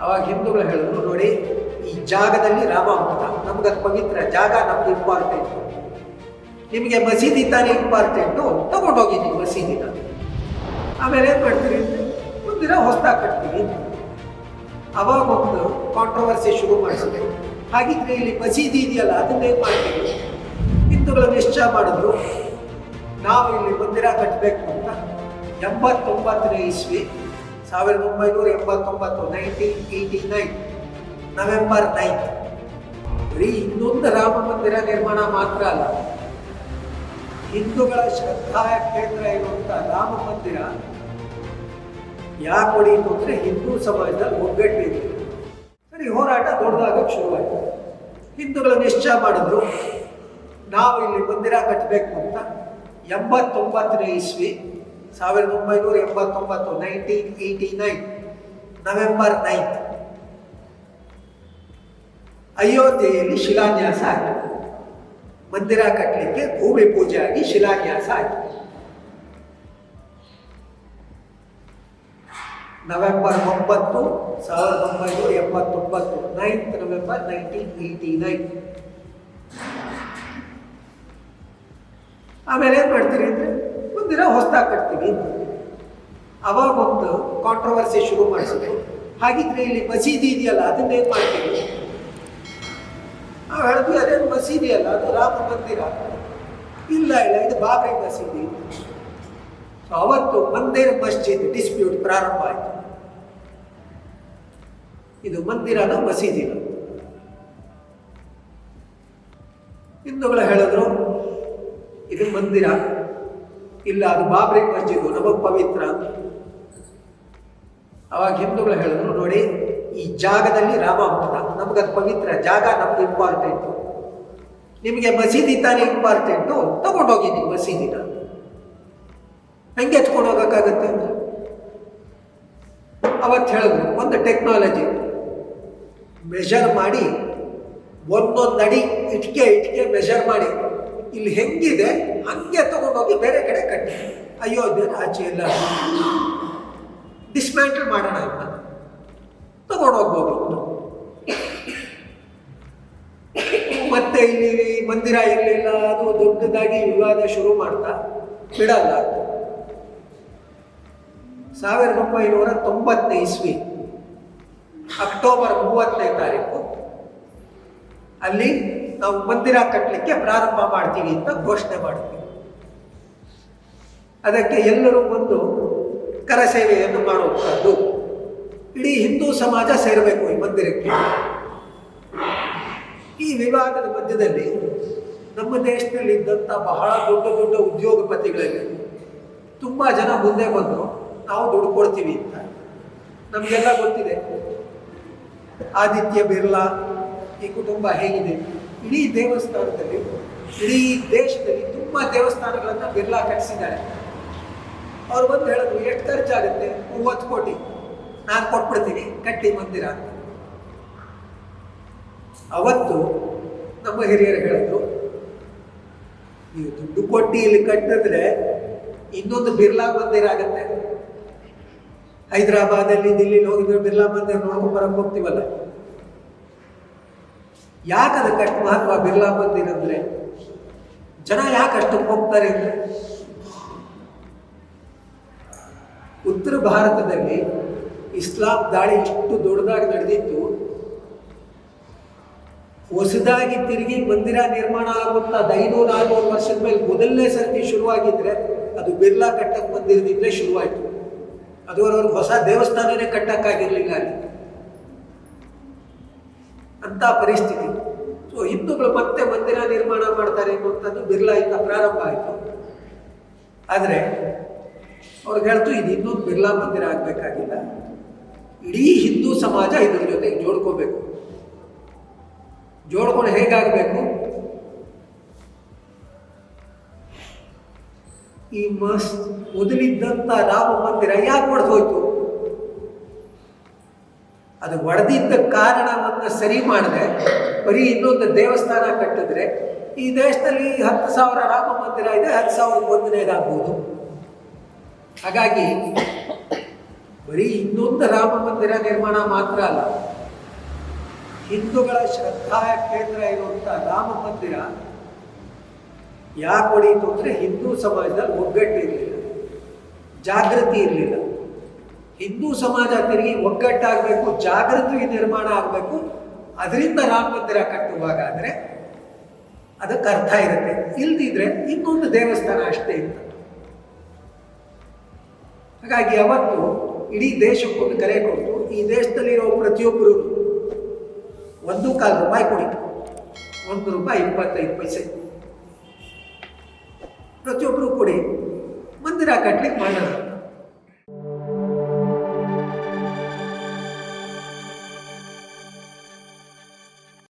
ಅವಾಗ ಹಿಂದೂಗಳು ಹೇಳಿದ್ರು, ನೋಡಿ, ಈ ಜಾಗದಲ್ಲಿ ರಾಮ ಹುಟ್ಟ ನಮ್ಗೆ ಅದು ಪವಿತ್ರ ಜಾಗ ನಮ್ಗೆ ಇಂಪಾರ್ಟೆಂಟ್ ನಿಮಗೆ ಮಸೀದಿ ತಾನೇ ಇಂಪಾರ್ಟೆಂಟು ತಗೊಂಡೋಗಿ ನೀವು ಮಸೀದಿನ ಆಮೇಲೆ ಏನು ಮಾಡ್ತೀರಿ? ಒಂದಿನ ಹೊಸ್ದಾಗಿ ಕಟ್ತೀವಿ. ಅವಾಗ ಒಂದು ಕಾಂಟ್ರವರ್ಸಿ ಶುರು ಮಾಡಿಸಿದೆ ಹಾಗಿದ್ರೆ ಇಲ್ಲಿ ಮಸೀದಿ ಇದೆಯಲ್ಲ, ಅದನ್ನೇ ಮಾಡ್ತೀವಿ? ಹಿಂದೂಗಳು ನಿಶ್ಚಯ ಮಾಡಿದ್ರು ನಾವು ಇಲ್ಲಿ ಮಂದಿರ ಕಟ್ಟಬೇಕು ಅಂತ ಎಂಬತ್ತೊಂಬತ್ತನೇ ಇಸ್ವಿ. ಸಾವಿರದ ಒಂಬೈನೂರ ಎಂಬತ್ತೊಂಬತ್ತು nineteen eighty nine November nine ಬರೀ ಇನ್ನೊಂದು ರಾಮ ಮಂದಿರ ನಿರ್ಮಾಣ ಮಾತ್ರ ಅಲ್ಲ, ಹಿಂದೂಗಳ ಶ್ರದ್ಧಾ ಕೇಂದ್ರ ಇರುವಂತ ರಾಮ ಮಂದಿರ ಯಾಕೆ ಹೊಡೀತು ಅಂದ್ರೆ ಹಿಂದೂ ಸಮಾಜದಲ್ಲಿ ಒಗ್ಗಟ್ಟಿದೆ ಸರಿ, ಹೋರಾಟ ದೊಡ್ಡದಾಗಕ್ಕೆ ಶುರುವಾಯಿತು. ಹಿಂದೂಗಳು ನಿಶ್ಚಯ ಮಾಡಿದ್ರು, ನಾವು ಇಲ್ಲಿ ಮಂದಿರ ಕಟ್ಟಬೇಕು ಅಂತ ಎಂಬತ್ತೊಂಬತ್ತನೇ ಇಸ್ವಿ ಸಾವಿರದ ಒಂಬೈನೂರ ಎಂಬತ್ತೊಂಬತ್ತು, nineteen eighty nine November ninth, ಅಯೋಧ್ಯೆಯಲ್ಲಿ ಶಿಲಾನ್ಯಾಸ ಆಯಿತು. ಮಂದಿರ ಕಟ್ಟಲಿಕ್ಕೆ ಭೂಮಿ ಪೂಜೆ ಆಗಿ ಶಿಲಾನ್ಯಾಸ ಆಯಿತು. ನವೆಂಬರ್ ಒಂಬತ್ತು, ಸಾವಿರದ ಒಂಬೈನೂರ ಎಂಬತ್ತೊಂಬತ್ತು, ninth, November nineteen eighty nine ಆಮೇಲೆ ಏನು ಮಾಡ್ತೀರಿ ಅಂದರೆ ಒಂದಿನ ಹೊಸ್ದಾಗಿ ಕಟ್ತೀವಿ ಅವಾಗ ಒಂದು ಕಾಂಟ್ರವರ್ಸಿ ಶುರು ಮಾಡಿಸಿದೆ ಹಾಗಿದ್ರೆ ಇಲ್ಲಿ ಮಸೀದಿ ಇದೆಯಲ್ಲ, ಅದನ್ನೇ ಮಾಡ್ತೀವಿ? ನಾವು ಹೇಳಿದ್ವಿ ಅದೇನು ಮಸೀದಿ ಅಲ್ಲ, ಅದು ರಾಮ ಮಂದಿರ. ಇಲ್ಲ ಇಲ್ಲ, ಇದು ಬಾಬ್ರಿ ಮಸೀದಿ. ಸೊ ಅವತ್ತು ಮಂದಿರ ಮಸ್ಜಿದ್ ಡಿಸ್ಪ್ಯೂಟ್ ಪ್ರಾರಂಭ ಆಯಿತು. ಇದು ಮಂದಿರನ ಮಸೀದಿನ ಹಿಂದೂಗಳು ಹೇಳಿದ್ರು, ಇದು ಮಂದಿರ. ಇಲ್ಲ, ಅದು ಬಾಬ್ರಿ ಮಸ್ಜಿದ್ ನಮಗೆ ಪವಿತ್ರ ಅವಾಗ ಹಿಂದೂಗಳು ಹೇಳಿದ್ರು, ನೋಡಿ, ಈ ಜಾಗದಲ್ಲಿ ರಾಮ ಹಬ್ಬದ ನಮ್ಗೆ ಅದು ಪವಿತ್ರ ಜಾಗ ನಮ್ಗೆ ಇಂಪಾರ್ಟೆಂಟು ನಿಮಗೆ ಮಸೀದಿ ತಾನೇ ಇಂಪಾರ್ಟೆಂಟು ತಗೊಂಡೋಗಿ ನೀವು ಮಸೀದಿನ. ಹೆಂಗೆ ಎತ್ಕೊಂಡು ಹೋಗೋಕ್ಕಾಗತ್ತೆ ಅಂತ. ಅವತ್ತು ಹೇಳಿದ್ರು, ಒಂದು ಟೆಕ್ನಾಲಜಿ ಮೆಷರ್ ಮಾಡಿ, ಒಂದೊಂದು ಅಡಿ, ಇಟ್ಕೆ ಇಟ್ಕೆ ಮೆಷರ್ ಮಾಡಿ. ಇಲ್ಲಿ ಹೆಂಗಿದೆ? ಹಂಗೆ ತಗೊಂಡೋಗಿ ಬೇರೆ ಕಡೆ ಕಟ್ಟಿ. ಅಯೋಧ್ಯೆ ಆಚೆ ಎಲ್ಲ ಡಿಸ್ಮ್ಯಾಂಟಲ್ ಮಾಡೋಣ ಅಂತ ತಗೊಂಡೋಗ್ಬೋದು. ಮತ್ತೆ ಇಲ್ಲಿ ಮಂದಿರ ಇರಲಿಲ್ಲ ಅದು ದೊಡ್ಡದಾಗಿ ವಿವಾದ ಶುರು ಮಾಡ್ತಾ ಬಿಡಲ್ಲ. ಸಾವಿರದ ಒಂಬೈನೂರ ತೊಂಬತ್ತನೇ ಇಸ್ವಿ, ಅಕ್ಟೋಬರ್ ಮೂವತ್ತನೇ ತಾರೀಕು, ಅಲ್ಲಿ ನಾವು ಮಂದಿರ ಕಟ್ಟಲಿಕ್ಕೆ ಪ್ರಾರಂಭ ಮಾಡ್ತೀವಿ ಅಂತ ಘೋಷಣೆ ಮಾಡ್ತೀವಿ. ಅದಕ್ಕೆ ಎಲ್ಲರೂ ಬಂದು ಕರಸೇವೆಯನ್ನು ಮಾಡುವಂಥದ್ದು. ಇಡೀ ಹಿಂದೂ ಸಮಾಜ ಸೇರಬೇಕು ಈ ಮಂದಿರಕ್ಕೆ. ಈ ವಿವಾದದ ಮಧ್ಯದಲ್ಲಿ ನಮ್ಮ ದೇಶದಲ್ಲಿ ಇದ್ದಂಥ ಬಹಳ ದೊಡ್ಡ ದೊಡ್ಡ ಉದ್ಯೋಗಪತಿಗಳಲ್ಲಿ ತುಂಬ ಜನ ಮುಂದೆ ಬಂದು ನಾವು ದುಡ್ಡು ಕೊಡ್ತೀವಿ ಅಂತ. ನಮಗೆಲ್ಲ ಗೊತ್ತಿದೆ. ಆದಿತ್ಯ ಬಿರ್ಲಾ ಈ ಕುಟುಂಬ ಹೇಗಿದೆ? ಇಡೀ ದೇವಸ್ಥಾನದಲ್ಲಿ, ಇಡೀ ದೇಶದಲ್ಲಿ ತುಂಬ ದೇವಸ್ಥಾನಗಳನ್ನು ಬಿರ್ಲಾ ಕಟ್ಟಿಸಿದ್ದಾರೆ. ಅವ್ರು ಬಂದು ಹೇಳಿದ್ರು, ಎಷ್ಟು ಖರ್ಚಾಗುತ್ತೆ? ಮೂವತ್ತು ಕೋಟಿ. ನಾನು ಕೊಟ್ಬಿಡ್ತೀನಿ, ಕಟ್ಟಿ ಮಂದಿರ ಅಂತ. ಅವತ್ತು ನಮ್ಮ ಹಿರಿಯರು ಹೇಳಿದ್ರು, ನೀವು ದುಡ್ಡು ಕೊಟ್ಟು ಇಲ್ಲಿ ಕಟ್ಟಿದ್ರೆ ಇನ್ನೊಂದು ಬಿರ್ಲಾ ಮಂದಿರ ಆಗುತ್ತೆ. ಹೈದರಾಬಾದಲ್ಲಿ ದಿಲ್ಲಿಲಿ ಹೋಗಿದ್ರೆ ಬಿರ್ಲಾ ಮಂದಿರ ನೋಡ್ಕೊಂಡು ಬರಕ್ಕೆ ಹೋಗ್ತೀವಲ್ಲ? ಯಾಕೆ ಅದಕ್ಕೆ ಅಷ್ಟು ಮಹತ್ವ ಬಿರ್ಲಾ ಬಂದಿರಂದ್ರೆ ಜನ ಯಾಕೆ ಅಷ್ಟಕ್ಕೆ ಹೋಗ್ತಾರೆ ಅಂದ್ರೆ? ಉತ್ತರ ಭಾರತದಲ್ಲಿ ಇಸ್ಲಾಂ ದಾಳಿ ಇಷ್ಟು ದೊಡ್ಡದಾಗಿ ನಡೆದಿತ್ತು ಹೊಸದಾಗಿ ತಿರುಗಿ ಮಂದಿರ ನಿರ್ಮಾಣ ಆಗುವಂಥ ಐನೂರು ಆರ್ನೂರು ವರ್ಷದ ಮೇಲೆ ಮೊದಲನೇ ಸರ್ತಿ ಶುರುವಾಗಿದ್ರೆ ಅದು ಬಿರ್ಲಾ ಕಟ್ಟಕ್ಕೆ ಬಂದಿರದಿದ್ರೆ ಶುರುವಾಯಿತು. ಅದುವರೆಗೂ ಹೊಸ ದೇವಸ್ಥಾನನೇ ಕಟ್ಟಕ್ಕಾಗಿರ್ಲಿಲ್ಲ ಅಲ್ಲಿ. ಅಂತ ಪರಿಸ್ಥಿತಿ. ಸೊ ಹಿಂದೂಗಳು ಮತ್ತೆ ಮಂದಿರ ನಿರ್ಮಾಣ ಮಾಡ್ತಾರೆ ಅನ್ನುವಂಥದ್ದು ಇಂದ ಪ್ರಾರಂಭ ಆಯಿತು. ಆದರೆ ಅವ್ರಿಗೆ ಹೇಳ್ತು, ಇದು ಇನ್ನೊಂದು ಬಿರ್ಲಾ ಮಂದಿರ ಆಗಬೇಕಾಗಿಲ್ಲ. ಇಡೀ ಹಿಂದೂ ಸಮಾಜ ಇದ್ರ ಜೊತೆಗೆ ಜೋಡ್ಕೋಬೇಕು. ಜೋಡ್ಕೊಂಡು ಹೇಗಾಗಬೇಕು? ಈ ಮಸ್ ಮೊದಲಿದ್ದಂಥ ರಾಮ ಮಂದಿರ ಯಾಕೆ ಹೊಡೆದು ಅದು ಒಡೆದಿದ್ದ ಕಾರಣವನ್ನು ಸರಿ ಮಾಡಿದೆ. ಬರೀ ಇನ್ನೊಂದು ದೇವಸ್ಥಾನ ಕಟ್ಟಿದ್ರೆ ಈ ದೇಶದಲ್ಲಿ ಹತ್ತು ಸಾವಿರ ರಾಮ ಮಂದಿರ ಇದೆ, ಹತ್ತು ಸಾವಿರದ ಒಂದನೇದಾಗ್ಬೋದು. ಹಾಗಾಗಿ ಬರೀ ಇನ್ನೊಂದು ರಾಮ ಮಂದಿರ ನಿರ್ಮಾಣ ಮಾತ್ರ ಅಲ್ಲ, ಹಿಂದೂಗಳ ಶ್ರದ್ಧಾ ಕೇಂದ್ರ ಇರುವಂಥ ರಾಮ ಮಂದಿರ ಯಾಕೆ ಹೊಡೀತು ಅಂದರೆ ಹಿಂದೂ ಸಮಾಜದಲ್ಲಿ ಒಗ್ಗಟ್ಟು ಇರಲಿಲ್ಲ ಜಾಗೃತಿ ಇರಲಿಲ್ಲ. ಹಿಂದೂ ಸಮಾಜ ತಿರುಗಿ ಒಗ್ಗಟ್ಟಾಗಬೇಕು, ಜಾಗೃತಿ ನಿರ್ಮಾಣ ಆಗಬೇಕು. ಅದರಿಂದ ರಾಮ ಮಂದಿರ ಕಟ್ಟುವಾಗ ಆದರೆ ಅದಕ್ಕೆ ಅರ್ಥ ಇರುತ್ತೆ. ಇಲ್ದಿದ್ರೆ ಇನ್ನೊಂದು ದೇವಸ್ಥಾನ ಅಷ್ಟೇ ಇತ್ತು. ಹಾಗಾಗಿ ಅವತ್ತು ಇಡೀ ದೇಶಕ್ಕೊಂದು ಕರೆ ಕೊಟ್ಟು ಈ ದೇಶದಲ್ಲಿರೋ ಪ್ರತಿಯೊಬ್ಬರು ಒಂದು ಕಾಲು ರೂಪಾಯಿ ಕೊಡಿ. ಒಂದು ರೂಪಾಯಿ ಇಪ್ಪತ್ತೈದು ಪೈಸೆ. ಪ್ರತಿಯೊಬ್ಬರು ಕೊಡಿ. ಮಂದಿರ ಕಟ್ಲಿಕ್ಕೆ ಮಾಡೋಣ.